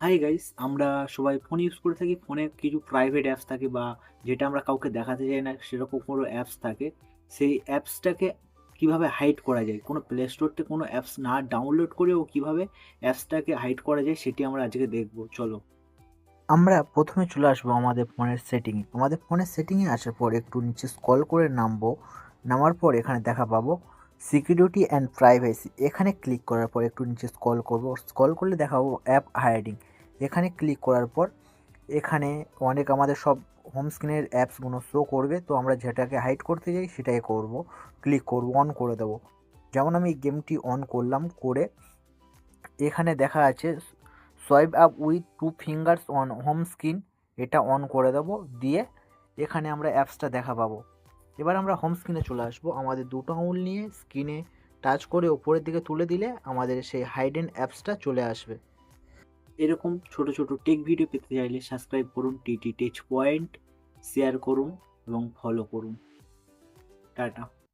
Hi guys আমরা সবাই phone use করে থাকি। ফোনে কিছু প্রাইভেট অ্যাপস থাকে বা যেটা আমরা কাউকে দেখাতে চাই না, সেরকম কোনো অ্যাপস থাকে। সেই অ্যাপসটাকে কীভাবে হাইড করা যায়? কোনো প্লে স্টোর থেকে কোনো অ্যাপস না ডাউনলোড করেও কীভাবে অ্যাপসটাকে হাইড করা যায়, সেটি আমরা আজকে দেখব। চলো। আমরা প্রথমে চলে আসব আমাদের ফোনের সেটিংয়ে আমাদের ফোনের সেটিংয়ে আসার পর একটু নিচে স্ক্রল করে নামবো। নামার পর এখানে দেখা পাবো সিকিউরিটি অ্যান্ড প্রাইভেসি এখানে ক্লিক করার পর একটু নিচে স্ক্রল করব। স্ক্রল করলে দেখাবো অ্যাপ হাইডিং এখানে ক্লিক করার পর, এখানে অনেক আমাদের সব হোম স্ক্রিনের অ্যাপসগুলো শো করবে। তো আমরা যেটাকে হাইড করতে যাই, সেটাই করব। ক্লিক করব অন করে দেবো। যেমন আমি গেমটি অন করলাম, করে এখানে দেখা আছে swipe up with two fingers on home screen এটা অন করে দেবো। দিয়ে এখানে আমরা অ্যাপসটা দেখা পাবো। এবার আমরা হোম স্ক্রিনে চলে আসব। আমাদের দুটো আঙুল নিয়ে স্ক্রিনে টাচ করে ওপরের দিকে তুলে দিলে আমাদের সেই হাইডেন অ্যাপসটা চলে আসবে। এরকম ছোট ছোট টেক ভিডিও পেতে চাইলে সাবস্ক্রাইব করুন টিটি টেচ পয়েন্ট শেয়ার করুন এবং ফলো করুন। টাটা।